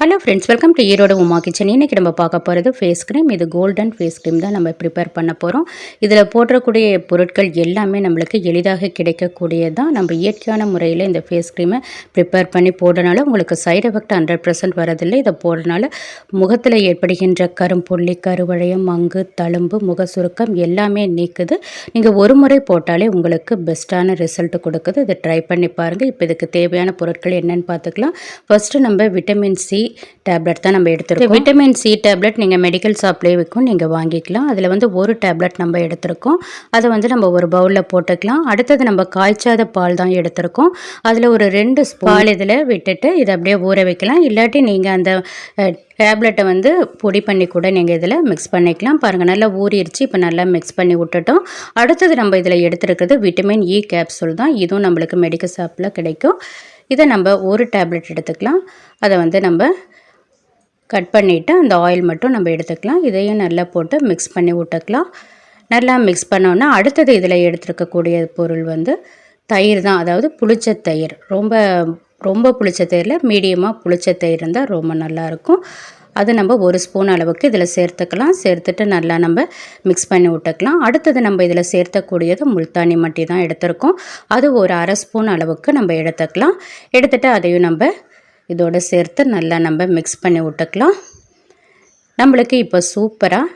Hello friends welcome to Erode Uma kitchen இன்றைக்கி நம்ம பார்க்க போகிறது ஃபேஸ் க்ரீம் இது கோல்டன் ஃபேஸ் க்ரீம் தான் நம்ம ப்ரிப்பேர் பண்ண போகிறோம் இதில் போடுறக்கூடிய பொருட்கள் எல்லாமே நம்மளுக்கு எளிதாக கிடைக்கக்கூடியதான் நம்ம இயற்கையான முறையில் இந்த ஃபேஸ் க்ரீமை ப்ரிப்பேர் பண்ணி போடுறனால உங்களுக்கு சைடு எஃபெக்ட் ஹண்ட்ரட் பர்சன்ட் வரதில்லை இதை போடுறனால முகத்தில் ஏற்படுகின்ற கரும்புள்ளி கருவழையம் மங்கு தழும்பு முக சுருக்கம் எல்லாமே நீக்குது. நீங்கள் ஒரு முறை போட்டாலே உங்களுக்கு பெஸ்ட்டான ரிசல்ட் கொடுக்குது. இதை ட்ரை பண்ணி பாருங்கள் இப்போ இதுக்கு தேவையான பொருட்கள் என்னென்னு பார்த்துக்கலாம். ஃபஸ்ட்டு நம்ம விட்டமின் சி டேப்லெட் தான் நம்ம எடுத்துருக்கோம். விட்டமின் சி டேப்லெட் நீங்கள் மெடிக்கல் ஷாப்லேயே விற்கும் நீங்கள் வாங்கிக்கலாம். அதில் வந்து ஒரு டேப்லெட் நம்ம எடுத்திருக்கோம். அதை வந்து நம்ம ஒரு பவுலில் போட்டுக்கலாம். அடுத்தது நம்ம காய்ச்சாத பால் தான் எடுத்திருக்கோம். அதில் ஒரு ரெண்டு பால் இதில் விட்டுட்டு இதை அப்படியே ஊற வைக்கலாம். இல்லாட்டி நீங்கள் அந்த டேப்லெட்டை வந்து பொடி பண்ணி கூட நீங்கள் இதில் மிக்ஸ் பண்ணிக்கலாம். பாருங்கள் நல்லா ஊறிடுச்சு இப்போ நல்லா மிக்ஸ் பண்ணி விட்டுட்டோம். அடுத்தது நம்ம இதில் எடுத்துருக்கிறது விட்டமின் இ e கேப்சூல் தான். இதுவும் நம்மளுக்கு மெடிக்கல் ஷாப்பில் கிடைக்கும். இதை நம்ம ஒரு டேப்லெட் எடுத்துக்கலாம். அதை வந்து நம்ம கட் பண்ணிவிட்டு அந்த ஆயில் மட்டும் நம்ம எடுத்துக்கலாம். இதையும் நல்லா போட்டு மிக்ஸ் பண்ணி விட்டுக்கலாம் நல்லா மிக்ஸ் பண்ணோன்னா அடுத்தது இதில் எடுத்துருக்கக்கூடிய பொருள் வந்து தயிர் தான். அதாவது புளிச்ச தயிர். ரொம்ப ரொம்ப புளிச்ச தயிரில் மீடியமாக புளிச்ச தயிர் இருந்தால் ரொம்ப நல்லாயிருக்கும் அது நம்ம ஒரு ஸ்பூன் அளவுக்கு இதில் சேர்த்துக்கலாம். சேர்த்துட்டு நல்லா நம்ம மிக்ஸ் பண்ணி விட்டுக்கலாம். அடுத்தது நம்ம இதில் சேர்த்தக்கூடியது முல்தானி மட்டி தான் எடுத்திருக்கோம். அது ஒரு அரை ஸ்பூன் அளவுக்கு நம்ம எடுத்துக்கலாம். எடுத்துகிட்டு அதையும் நம்ம இதோடு சேர்த்து நல்லா நம்ம மிக்ஸ் பண்ணி விட்டுக்கலாம். நம்மளுக்கு இப்போ சூப்பராக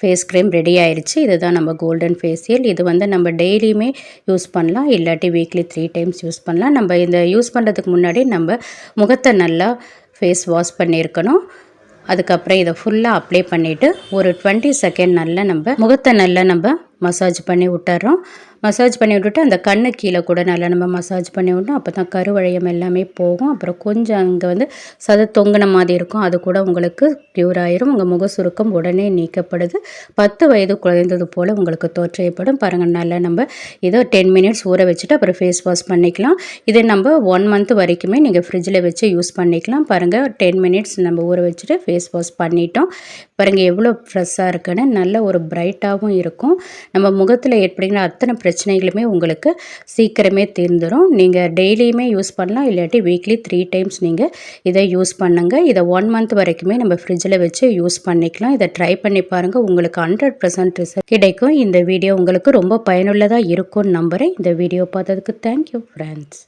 ஃபேஸ் க்ரீம் ரெடி ஆயிடுச்சு இதுதான் நம்ம கோல்டன் ஃபேஷியல் இது வந்து நம்ம டெய்லியுமே யூஸ் பண்ணலாம். இல்லாட்டி வீக்லி த்ரீ டைம்ஸ் யூஸ் பண்ணலாம். நம்ம இந்த யூஸ் பண்ணுறதுக்கு முன்னாடி நம்ம முகத்தை நல்லா ஃபேஸ் வாஷ் பண்ணியிருக்கணும். அதுக்கப்புறம் இதை ஃபுல்லாக அப்ளை பண்ணிவிட்டு ஒரு டுவெண்ட்டி செகண்ட் நல்லா நம்ம முகத்தை நல்லா நம்ம மசாஜ் பண்ணி விட்டுறோம். மசாஜ் பண்ணி விட்டுட்டு அந்த கண்ணு கீழே கூட நல்லா நம்ம மசாஜ் பண்ணி விட்டோம். அப்போ தான் கருவழையம் எல்லாமே போகும். அப்புறம் கொஞ்சம் அங்கே வந்து சத தொங்கின மாதிரி இருக்கும். அது கூட உங்களுக்கு க்யூர் ஆயிரும். உங்கள் முக சுருக்கம் உடனே நீக்கப்படுது. பத்து வயது குறைந்தது போல் உங்களுக்கு தோற்றையப்படும். பாருங்கள் நல்லா நம்ம இதோ டென் மினிட்ஸ் ஊற வச்சுட்டு அப்புறம் ஃபேஸ் வாஷ் பண்ணிக்கலாம். இதை நம்ம ஒன் மந்த் வரைக்குமே நீங்கள் ஃப்ரிட்ஜில் வச்சு யூஸ் பண்ணிக்கலாம். பாருங்கள் டென் மினிட்ஸ் நம்ம ஊற வச்சுட்டு ஃபேஸ் வாஷ் பண்ணிட்டோம். பாருங்கள் எவ்வளோ ஃப்ரெஷ்ஷாக இருக்குன்னு. நல்ல ஒரு பிரைட்டாகவும் இருக்கும். நம்ம முகத்தில் ஏற்படுகிற அத்தனை பிரச்சனைகளுமே உங்களுக்கு சீக்கிரமே தீர்ந்துடும் நீங்கள் டெய்லியுமே யூஸ் பண்ணலாம். இல்லாட்டி வீக்லி த்ரீ டைம்ஸ் நீங்கள் இதை யூஸ் பண்ணுங்கள் இதை ஒன் மந்த் வரைக்குமே நம்ம ஃப்ரிட்ஜில் வச்சு யூஸ் பண்ணிக்கலாம். இதை ட்ரை பண்ணி பாருங்கள் உங்களுக்கு ஹண்ட்ரட் பர்சன்ட் ரிசல்ட் கிடைக்கும். இந்த வீடியோ உங்களுக்கு ரொம்ப பயனுள்ளதாக இருக்கும்னு நம்புகிறேன் இந்த வீடியோ பார்த்ததுக்கு தேங்க்யூ ஃப்ரெண்ட்ஸ்.